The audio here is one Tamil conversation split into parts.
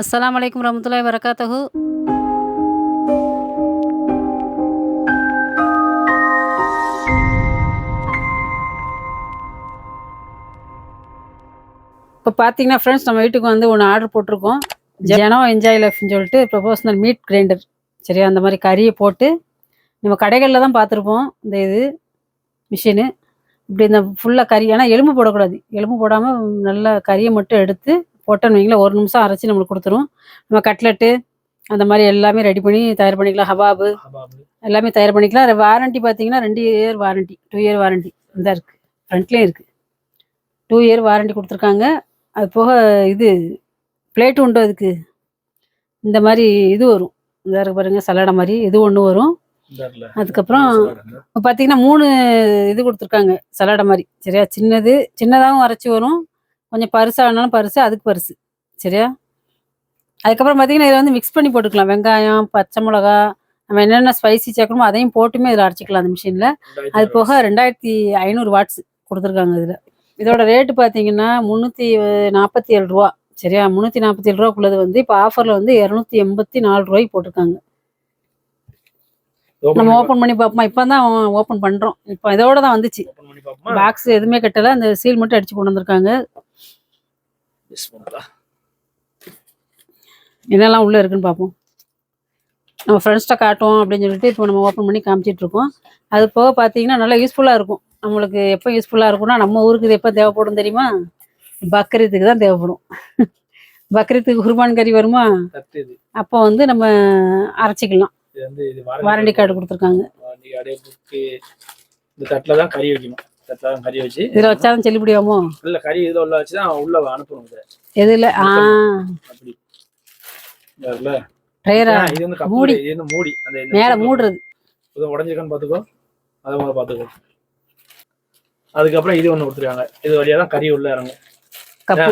அஸ்ஸலாமு அலைக்கும் வரமத்துல்லாஹி வரகாத்தஹு இப்போ பார்த்தீங்கன்னா ஃப்ரெண்ட்ஸ் நம்ம வீட்டுக்கு வந்து ஒன்று ஆர்டர் போட்டிருக்கோம். ஜனோ என்ஜாய் லைஃப்னு சொல்லிட்டு ப்ரொபோஷனல் மீட் கிரைண்டர் சரியா? அந்த மாதிரி கறியை போட்டு நம்ம கடைகளில் தான் பார்த்துருப்போம். இந்த இது மிஷினு இப்படி இந்த ஃபுல்லாக கறி ஆனால் எலும்பு போடக்கூடாது. எலும்பு போடாமல் நல்லா கறியை மட்டும் எடுத்து போட்டோன்னு வைங்களேன் ஒரு நிமிஷம் அரைச்சி நம்மளுக்கு கொடுத்துரும். நம்ம கட்லெட்டு அந்த மாதிரி எல்லாமே ரெடி பண்ணி தயார் பண்ணிக்கலாம். ஹபாபு எல்லாமே தயார் பண்ணிக்கலாம். வாரண்டி பார்த்தீங்கன்னா ரெண்டு year warranty two year warranty இந்த இருக்குது ஃப்ரண்ட்லேயும் இருக்குது டூ இயர் வாரண்டி கொடுத்துருக்காங்க. அது போக இது பிளேட்டு உண்டு அதுக்கு. இந்த மாதிரி இது வரும். இந்த இருக்கு பாருங்க சலாடை மாதிரி இது ஒன்று வரும். அதுக்கப்புறம் பார்த்தீங்கன்னா மூணு இது கொடுத்துருக்காங்க சலாடை மாதிரி. சரியா? சின்னது சின்னதாகவும் அரைச்சி வரும். கொஞ்சம் பருசானாலும் பருசு அதுக்கு பருசு. சரியா? அதுக்கப்புறம் பார்த்தீங்கன்னா இதில் வந்து மிக்ஸ் பண்ணி போட்டுக்கலாம். வெங்காயம் பச்சை மிளகா நம்ம என்னென்ன ஸ்பைசி சேர்க்கணுமோ அதையும் போட்டுமே இதில் அரைச்சிக்கலாம் அந்த மிஷினில் அது போக ரெண்டாயிரத்தி ஐநூறு வாட்ஸ் கொடுத்துருக்காங்க இதில். இதோட ரேட்டு பார்த்தீங்கன்னா முந்நூற்றி நாற்பத்தி ஏழு ரூபா. சரியா? முந்நூற்றி நாற்பத்தி ஏழு ரூபாக்குள்ளது வந்து இப்போ ஆஃபரில் வந்து இரநூத்தி எண்பத்தி நாலு ரூபாய்க்கு போட்டிருக்காங்க. நம்ம ஓப்பன் பண்ணி பார்ப்போமா இப்போ தான் ஓப்பன் பண்ணுறோம் இப்போ இதோட தான் வந்துச்சு. பாக்ஸ் எதுவுமே கட்டல. அந்த சீல் மட்டும் அடிச்சு கொண்டு வந்திருக்காங்க. என்னெல்லாம் உள்ள இருக்குன்னு பார்ப்போம். நம்ம ஃப்ரெண்ட்ஸ்கிட்ட காட்டுவோம் அப்படின்னு சொல்லிட்டு இப்போ நம்ம ஓப்பன் பண்ணி காமிச்சிட்டு இருக்கோம். அது போக பார்த்தீங்கன்னா நல்லா யூஸ்ஃபுல்லாக இருக்கும். நம்மளுக்கு எப்போ யூஸ்ஃபுல்லாக இருக்கும்னா நம்ம ஊருக்கு இது எப்போ தேவைப்படும் தெரியுமா? பக்ரீத்துக்கு தான் தேவைப்படும். பக்ரீத்துக்கு குர்பான் கறி வருமா? அப்போ வந்து நம்ம அரைச்சிக்கலாம். வாரண்டி கார்டு கொடுத்துருக்காங்க. இந்த தட்டில் தான் கறி வைக்கணும். தான் கறி வச்சு. இதில் வச்சாலும் செல்லுபடியாமோ இல்ல கறி இதில் உள்ள வச்சு தான் உள்ள அனுப்பணும் இதை. எதில் ஆ. அப்படி? ட்ரையரா இது வந்து மூடி. இது வந்து மூடி. அந்த மேலே மூடுறது. இது உடஞ்சிருக்கான்னு பார்த்துக்கோ. அதை முதல்ல பார்த்துக்கோ. அதுக்கப்புறம் இது ஒன்று கொடுத்துருக்காங்க. இது வழியா தான் கறி உள்ள இறங்கும்.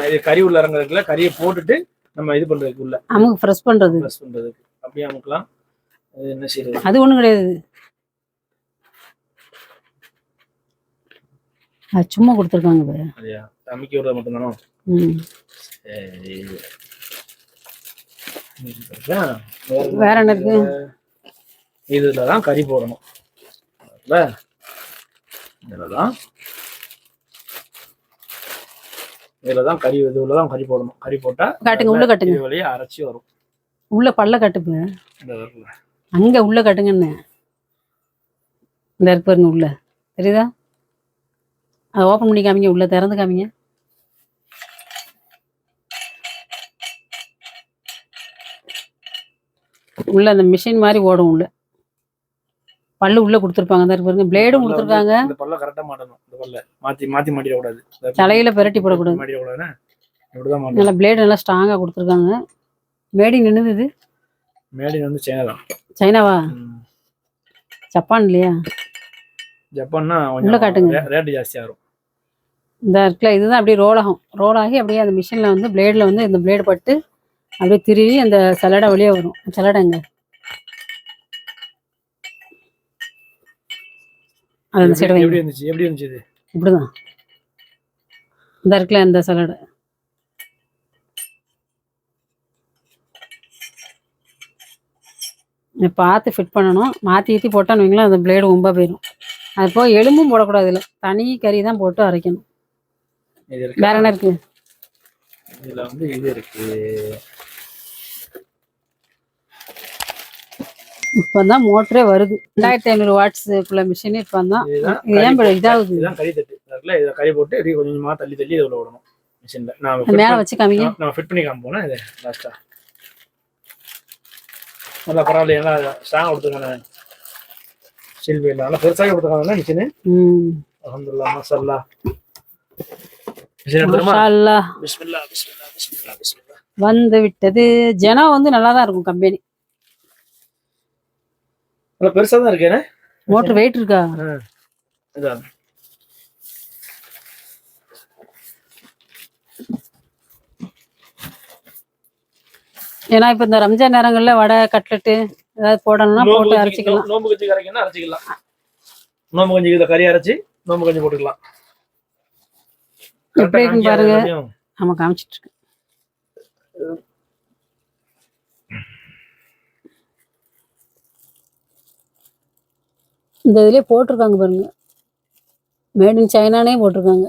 இது கறி உள்ள இறங்குறதுக்குள்ள கறியை போட்டுட்டு நம்ம இது பண்றதுக்கு உள்ள. அமுக்கு ஃப்ரெஷ் பண்ணுறது ப்ரெஸ் பண்றதுக்கு. அப்படியே அமுக்கலாம். அது என்ன செய்யறது? அது ஒன்றும் கிடையாது. அது சும்மா கொடுத்துருக்காங்க அமைக்க விடுறது மட்டும்தானோ? வேற என்ன இருக்கு? இதுல தான் கறி போடணும். அதுல இதுல தான் கறி இதுல தான் கறி போடணும். கறி போட்டா காட்டுங்க உள்ள காட்டுங்க. இது வழியா அரைச்சி வரும். உள்ள பல்ல காட்டுங்க. அங்க உள்ள காட்டுங்கன்னு இந்த இருக்கு பாருங்க உள்ள. தெரியுதா? அதை ஓப்பன் பண்ணி காமிங்க உள்ள திறந்து காமிங்க. உள்ள அந்த மிஷின் மாதிரி ஓடும் உள்ள. பல்லு உள்ள கொடுத்துருப்பாங்க இருக்கு பாருங்க பிளேடும் கொடுத்துருக்காங்க. இந்த பல்ல கரெக்டா மாட்டணும் இந்த பல்ல. மாத்தி மாத்தி மாட்டிட கூடாது தலையில பெரட்டி போடக்கூடாது. மாட்டிட கூடாதுன்னா இப்படிதான் மாட்டணும். நல்லா பிளேடு நல்லா ஸ்ட்ராங்கா கொடுத்துருக்காங்க. மேடி நின்னுது இது? மேடின் வந்து சைனா தான். சைனாவா. ஜப்பான் இல்லையா? ஜப்பான்னா உள்ள காட்டுங்க. ரேட் ஜாஸ்தியா இருக்கும் இந்த இருக்குல்ல இதுதான் அப்படியே ரோல் ஆகும். ரோல் ஆகி அப்படியே அந்த மிஷினில் வந்து பிளேடில் வந்து இந்த பிளேடு பட்டு அப்படியே திருவி அந்த சலடை வெளியே வரும். சலடை எங்க? அது அந்த சைடு எப்படி இருந்துச்சு? எப்படி இருந்துச்சு இப்படிதான். இந்த இருக்குல்ல இந்த சலடை பார்த்து ஃபிட் பண்ணணும். மாற்றி ஏற்றி போட்டான்னு வைங்களேன் அந்த பிளேடு ரொம்ப போயிடும் அது போக எலும்பும் போடக்கூடாது இல்லை தனி கறி தான் போட்டு அரைக்கணும். வேற என்ன இருக்கு? இதுல வந்து இது இருக்கு. இப்போதான் மோட்டரே வருது. ரெண்டாயிரத்தி ஐநூறு வாட்ஸுக்குள்ள மிஷின் இப்போ தான் ஏன் இதாகுது. இதுதான் கறி தட்டு. அதுல இதை கறி போட்டு இப்படி கொஞ்சம் கொஞ்சமா தள்ளி தள்ளி இதுல விடணும் மிஷின்ல நான் மேலே வச்சு காமிங்க. நம்ம ஃபிட் பண்ணி காமிப்போம்னா இது லாஸ்டா நல்லா பரவாயில்ல நல்லா ஸ்ட்ராங் கொடுத்துருக்காங்க சில்வி இல்லை நல்லா பெருசாக கொடுத்துருக்காங்க மிஷினு அலமதுல்லா மசாலா வந்து விட்டது ஜனம் வந்து நல்லா தான் இருக்கும் கம்பெனி. பெருசா தான் இருக்கேனே மோட்டர் வெயிட் இருக்கா? ஏன்னா இப்போ இந்த ரம்ஜான் நேரங்கள்ல வடை கட்லெட்டு ஏதாவது போடணும்னா போட்டு அரைச்சிக்கலாம். நோம்பு கஞ்சி கரைக்கணும் அரைச்சிக்கலாம். நோம்பு கஞ்சி கறி அரைச்சி நோம்பு கஞ்சி போட்டுக்கலாம். எப்படி பாருங்க. நம்ம காமிச்சிட்டு இருக்கோம் இந்த இதுலயே போட்டிருக்காங்க பாருங்க. மேட் இன் சைனானே போட்டிருக்காங்க.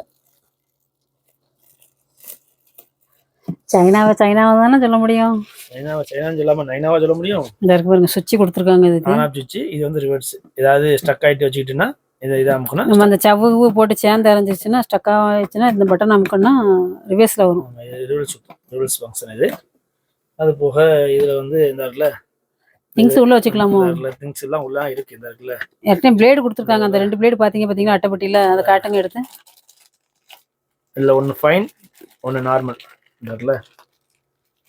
சைனாவை சைனாவை தானே சொல்ல முடியும்? சைனாவை சைனான்னு சொல்லாம நைனாவா சொல்ல முடியும்? இந்த இருக்கு பாருங்க சுவிட்ச் கொடுத்துருக்காங்க இதுக்கு. ஆன் ஆஃப் சுவிட்ச் இது வந்து ரிவர்ஸ் ஏதாவது ஸ்டக் ஆயிட்டு வச்சுக்கிட்டுன்னா இதை இதை அமுக்கணும் நம்ம அந்த சவ்வு போட்டு சேர்ந்து இறஞ்சிச்சுன்னா ஸ்டக் ஆயிடுச்சுன்னா இந்த பட்டன் அமுக்கணும்னா ரிவர்ஸில் வரும். ரிவல்ஸ் சுத்தம். ரிவல்ஸ் ஃபங்க்ஷன் இது. அது போக இதுல வந்து இந்த இடத்துல திங்ஸ் உள்ள வச்சுக்கலாமோ? திங்ஸ் எல்லாம் உள்ள இருக்கு இந்த இடத்துல. ஏற்கனவே பிளேடு கொடுத்துருக்காங்க. அந்த ரெண்டு பிளேடு பார்த்தீங்க பார்த்தீங்கன்னா அட்டைப்பட்டியில். அதை காட்டுங்க எடுத்து. இதுல ஒன்னு ஃபைன் ஒன்னு நார்மல் இந்த இடத்துல.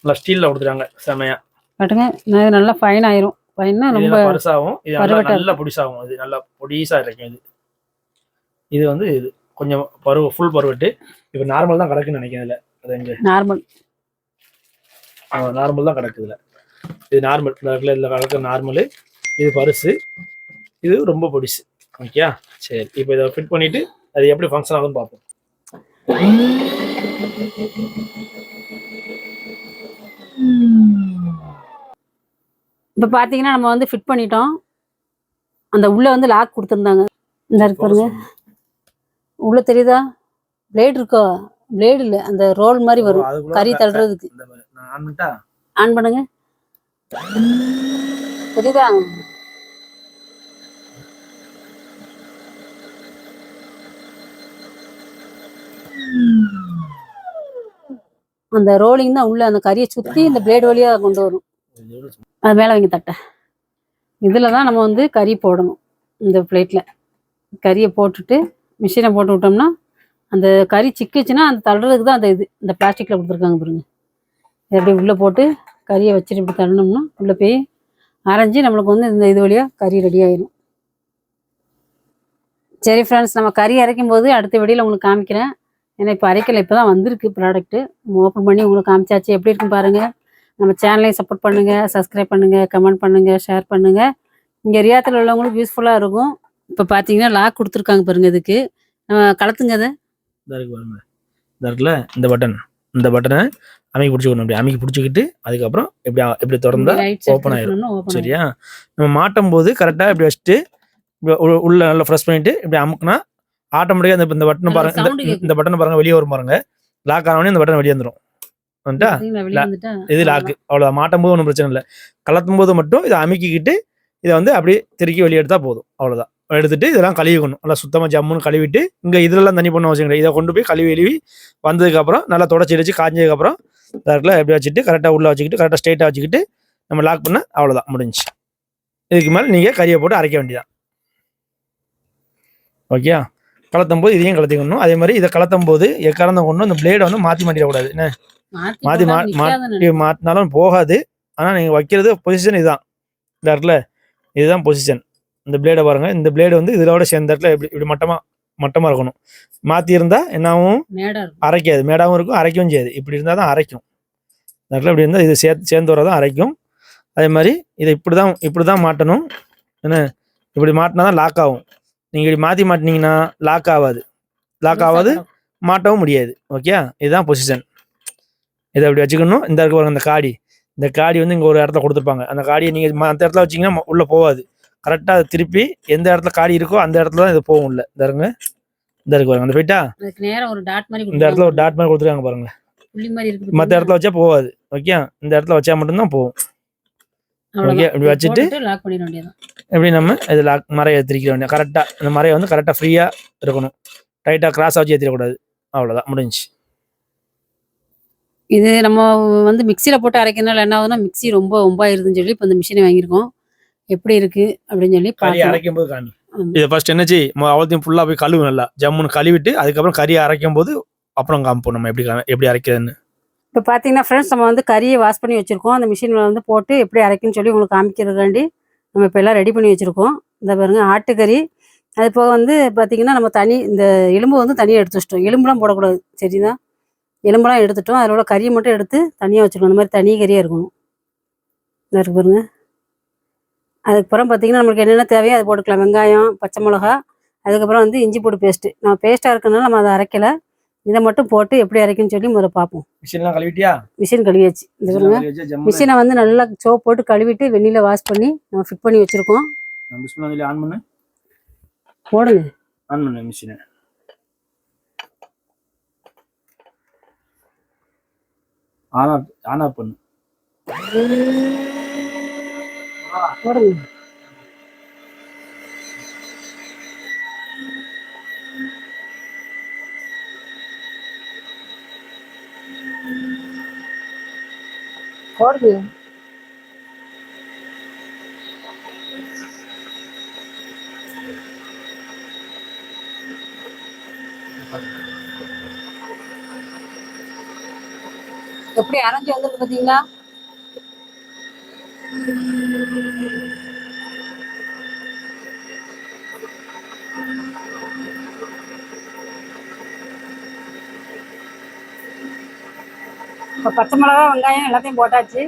நல்லா ஸ்டீல்ல கொடுத்துறாங்க செமையா. காட்டுங்க நல்லா ஃபைன் ஆயிரும். இது ரொம்ப நல்லா பருசாகும் இது நல்லா நல்லா பொடிசாகும் இது நல்லா பொடிசா இருக்கும் இது. இது வந்து இது கொஞ்சம் பருவ ஃபுல் பருவட்டு. இப்போ நார்மல் தான் கிடக்குன்னு நினைக்கிறேன் இதுல. அது எங்க? நார்மல் நார்மல் தான் கிடக்குதுல இது நார்மல் இதில் கிடக்குற நார்மலு இது பருசு. இது ரொம்ப பொடிசு. ஓகே சரி. இப்போ இதை ஃபிட் பண்ணிட்டு அது எப்படி ஃபங்க்ஷன் ஆகுதுன்னு பார்ப்போம். இப்போ பார்த்தீங்கன்னா நம்ம வந்து ஃபிட் பண்ணிட்டோம். அந்த உள்ள வந்து லாக் கொடுத்துருந்தாங்க. இந்த இருக்கு பாருங்க. உள்ள தெரியுதா? பிளேடு இருக்கோ? பிளேடு இல்லை. அந்த ரோல் மாதிரி வரும். கறி தள்ளுறதுக்கு. ஆன் பண்ணுங்க. தெரியுதா? அந்த ரோலிங் தான் உள்ள. அந்த கறியை சுத்தி இந்த பிளேடு வழியா கொண்டு வரும். அது மேலே வைங்க தட்டை. இதில் தான் நம்ம வந்து கறி போடணும் இந்த பிளேட்டில் கறியை போட்டுட்டு மிஷினை போட்டு விட்டோம்னா அந்த கறி சிக்கிச்சுன்னா அந்த தள்ளுறதுக்கு தான் அந்த இது இந்த பிளாஸ்டிக்கில் கொடுத்துருக்காங்க பாருங்க. இதை அப்படியே உள்ளே போட்டு கறியை வச்சுட்டு இப்படி தள்ளணும்னா உள்ளே போய் அரைஞ்சி நம்மளுக்கு வந்து இந்த இது வழியா கறி ரெடி ஆயிடும் சரி ஃப்ரெண்ட்ஸ் நம்ம கறி அரைக்கும் போது அடுத்த வெடியில் உங்களுக்கு காமிக்கிறேன். ஏன்னா இப்போ அரைக்கல இப்போ தான் வந்திருக்கு ப்ராடக்ட்டு ஓப்பன் பண்ணி உங்களுக்கு காமிச்சாச்சு. எப்படி இருக்கும் பாருங்கள் நம்ம சேனலையும் சப்போர்ட் பண்ணுங்க சப்ஸ்கிரைப் பண்ணுங்க கமெண்ட் பண்ணுங்க ஷேர் பண்ணுங்க. இங்கே ரியாத்தில் உள்ளவங்களுக்கு யூஸ்ஃபுல்லாக இருக்கும். இப்போ பார்த்தீங்கன்னா லாக் கொடுத்துருக்காங்க பாருங்க இதுக்கு. நம்ம கலத்துங்க அதை. இந்த இருக்கு பாருங்க. இந்த இருக்குல்ல இந்த பட்டன் இந்த பட்டனை அமைக்கி பிடிச்சிக்கணும் அப்படி அமைக்கி பிடிச்சிக்கிட்டு அதுக்கப்புறம் எப்படி எப்படி திறந்தா. ஓப்பன் சரியா? நம்ம மாட்டும் போது கரெக்டாக இப்படி வச்சுட்டு இப்படி உள்ள- நல்லா ஃப்ரெஷ் பண்ணிட்டு இப்படி அமுக்குனா ஆட்டோமேட்டிக்காக இந்த பட்டனை பாருங்க இந்த- பட்டனை பாருங்க வெளியே வரும் பாருங்க. லாக் ஆனவொடனே இந்த பட்டன் வெளியே வந்துடும் இது லாக்கு அவ்வளோ மாட்டும் போது ஒன்றும் பிரச்சனை இல்லை. கலத்தும் போது மட்டும் இதை அமுக்கிக்கிட்டு இதை வந்து அப்படியே திருக்கி வெளியே எடுத்தா போதும். அவ்வளோதான் எடுத்துட்டு இதெல்லாம் கழுவிக்கணும். நல்லா சுத்தமாக ஜம்முன்னு கழுவிட்டு இங்கே இதெல்லாம் தண்ணி பண்ண அவசியம் இதை கொண்டு போய் கழுவி எழுவி வந்ததுக்கப்புறம் நல்லா தொடச்சி அடிச்சு காஞ்சதுக்கப்புறம் இடத்துல எப்படி வச்சுட்டு கரெக்டாக உள்ளே வச்சுக்கிட்டு கரெக்டாக ஸ்ட்ரைட்டாக வச்சுக்கிட்டு நம்ம லாக் பண்ண அவ்வளோதான் முடிஞ்சு. இதுக்கு மேலே நீங்கள் கறியை போட்டு அரைக்க வேண்டியதான் ஓகே கலத்தும் போது இதையும் கலத்திக்கணும். அதே மாதிரி இதை கலத்தும் போது எக்காரணம் கொண்டு இந்த பிளேடை வந்து மாற்றி மாட்டிடக்கூடாது. என்ன? மாத்தி போட்டா மா- நிக்காதுன்னு இப்படி மாட்டினாலும் போகாது. ஆனால் நீங்கள் வைக்கிறது பொசிஷன் இதுதான். இந்த இடத்துல. இதுதான் பொசிஷன் இந்த பிளேடை பாருங்க. இந்த பிளேடு வந்து இதோட சேர்ந்த இடத்துல இப்படி இப்படி மட்டமாக மட்டமாக இருக்கணும். மாற்றி இருந்தால் என்னாவும் அரைக்காது. மேடாகவும் இருக்கும் அரைக்கவும் செய்யாது. இப்படி இருந்தால் தான் அரைக்கும். இந்த இடத்துல இப்படி இருந்தால் இது சேர்த்து சேர்ந்து வர தான் அரைக்கும். அதே மாதிரி இதை இப்படி தான் இப்படி தான் மாட்டணும். என்ன? இப்படி மாட்டினா தான் லாக் ஆகும். நீங்கள் இப்படி மாற்றி மாட்டினீங்கன்னா லாக் ஆகாது. லாக் ஆகாது மாட்டவும் முடியாது. ஓகே இதுதான் பொசிஷன் இதை அப்படி வச்சுக்கணும். இந்த இருக்க பாருங்க இந்த காடி. இந்த காடி வந்து இங்கே ஒரு இடத்துல கொடுத்துருப்பாங்க. அந்த காடியை நீங்கள் மற்ற இடத்துல வச்சீங்கன்னா உள்ளே போகாது. கரெக்டாக அதை திருப்பி எந்த இடத்துல காடி இருக்கோ அந்த இடத்துல தான் இது போகும் உள்ள. இந்த இருங்க இந்த இருக்கு பாருங்க. அந்த போயிட்டா? இந்த இடத்துல ஒரு டாட் மாதிரி கொடுத்துருக்காங்க பாருங்க. மற்ற இடத்துல வச்சா போகாது. ஓகே இந்த இடத்துல வச்சா மட்டும்தான் போகும். okay, இப்படி வச்சுட்டு எப்படி நம்ம இது லாக் மறையை திரிக்க வேண்டிய கரெக்டாக இந்த மறையை வந்து கரெக்டாக ஃப்ரீயாக இருக்கணும். டைட்டாக கிராஸாக வச்சு ஏற்றிடக்கூடாது அவ்வளோதான் முடிஞ்சு இது நம்ம வந்து மிக்சியில் போட்டு அரைக்கிறதுனால என்ன ஆகுதுன்னா மிக்ஸி ரொம்ப ஒம்பாயிருதுன்னு சொல்லி இப்போ இந்த மிஷினை வாங்கியிருக்கோம். எப்படி இருக்கு அப்படின்னு சொல்லி அரைக்கும் போது ஆமா. இதை ஃபர்ஸ்ட் என்னச்சு அவ்வளோத்தையும் ஃபுல்லாக போய் கழுவு நல்லா. ஜம்முன்னு கழுவிட்டு அதுக்கப்புறம் கறியை அரைக்கும் போது அப்புறம் காமிப்போம் நம்ம எப்படி கா- எப்படி அரைக்கிறதுன்னு. இப்போ பார்த்தீங்கன்னா ஃப்ரெண்ட்ஸ் நம்ம வந்து கறியை வாஷ் பண்ணி வச்சுருக்கோம். அந்த மிஷினில் வந்து போட்டு எப்படி அரைக்குன்னு சொல்லி உங்களுக்கு காமிக்கிறதுக்காண்டி நம்ம இப்போ எல்லாம் ரெடி பண்ணி வச்சுருக்கோம். இந்த பாருங்க ஆட்டுக்கறி. அது போக வந்து பார்த்தீங்கன்னா நம்ம தனி இந்த எலும்பு வந்து தனியாக எடுத்து வச்சிட்டோம். எலும்புலாம் போடக்கூடாது சரிதான்? எலும்புலாம் எடுத்துட்டோம். அதில் உள்ள கறியை மட்டும் எடுத்து தனியாக வச்சுருக்கோம் இந்த மாதிரி தனி கறியாக இருக்கணும். இந்த இருக்கு பாருங்க. அதுக்கப்புறம் பார்த்தீங்கன்னா நம்மளுக்கு என்னென்ன தேவையோ அது போட்டுக்கலாம். வெங்காயம் பச்சை மிளகா அதுக்கப்புறம் வந்து இஞ்சி பூடு பேஸ்ட்டு நம்ம பேஸ்ட்டாக இருக்கனால நம்ம அதை அரைக்கலை. இதை மட்டும் போட்டு எப்படி அரைக்குன்னு சொல்லி முதல்ல பார்ப்போம். மிஷின்லாம் கழுவிட்டியா? மிஷின் கழுவியாச்சு. இந்த பாருங்க. மிஷினை வந்து நல்லா சோப் போட்டு கழுவிட்டு வெந்நில வாஷ் பண்ணி நம்ம ஃபிட் பண்ணி வச்சிருக்கோம். ஆன் பண்ணு. போடுங்க. ஆன் பண்ணு மிஷினை. ஆனா ஆனா பண்ணு. போடுங்க எப்படி அரைஞ்சு வந்திருக்கு பாத்தீங்களா இப்போ பச்சை மிளகா வெங்காயம் எல்லாத்தையும் போட்டாச்சு.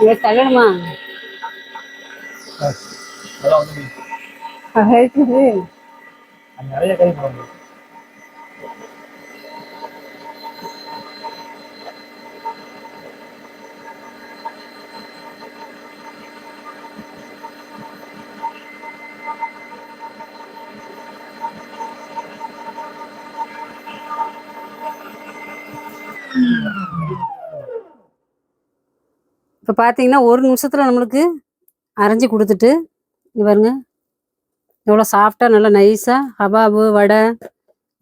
இதை தள்ளணுமா அதான் வந்து இருக்குது அங்க நிறைய கை போடணும் இப்போ பார்த்தீங்கன்னா ஒரு நிமிஷத்தில் நம்மளுக்கு அரைஞ்சி கொடுத்துட்டு பாருங்க. எவ்வளோ சாஃப்டாக நல்லா நைஸாக ஹபாபு வடை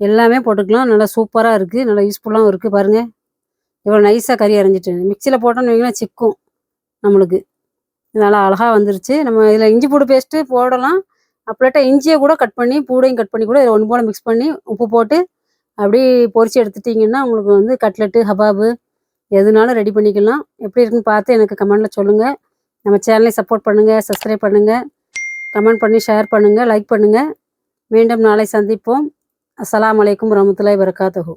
எல்லாமே போட்டுக்கலாம். நல்லா சூப்பராக இருக்குது நல்லா யூஸ்ஃபுல்லாகவும் இருக்குது பாருங்கள் இவ்வளோ நைஸாக கறி அரைஞ்சிட்டு. மிக்சியில் போட்டோம்னு வைங்களேன் சிக்கும் நம்மளுக்கு. நல்லா அழகாக வந்துருச்சு. நம்ம இதில் இஞ்சி பூடு பேஸ்ட்டு போடலாம். அப்படிட்ட இஞ்சியை கூட கட் பண்ணி பூடையும் கட் பண்ணி கூட இதில் ஒன்று போல் மிக்ஸ் பண்ணி உப்பு போட்டு அப்படி பொரிச்சு எடுத்துட்டிங்கன்னா உங்களுக்கு வந்து கட்லெட்டு ஹபாபு எதுனாலும் ரெடி பண்ணிக்கலாம். எப்படி இருக்குன்னு பார்த்து எனக்கு கமெண்ட்டில் சொல்லுங்கள் நம்ம சேனலை சப்போர்ட் பண்ணுங்கள் சப்ஸ்கிரைப் பண்ணுங்கள் கமெண்ட் பண்ணி ஷேர் பண்ணுங்கள் லைக் பண்ணுங்கள் மீண்டும் நாளை சந்திப்போம். அஸ்லாம் வலைக்கம் வரமத்துல வரகாத்துஹு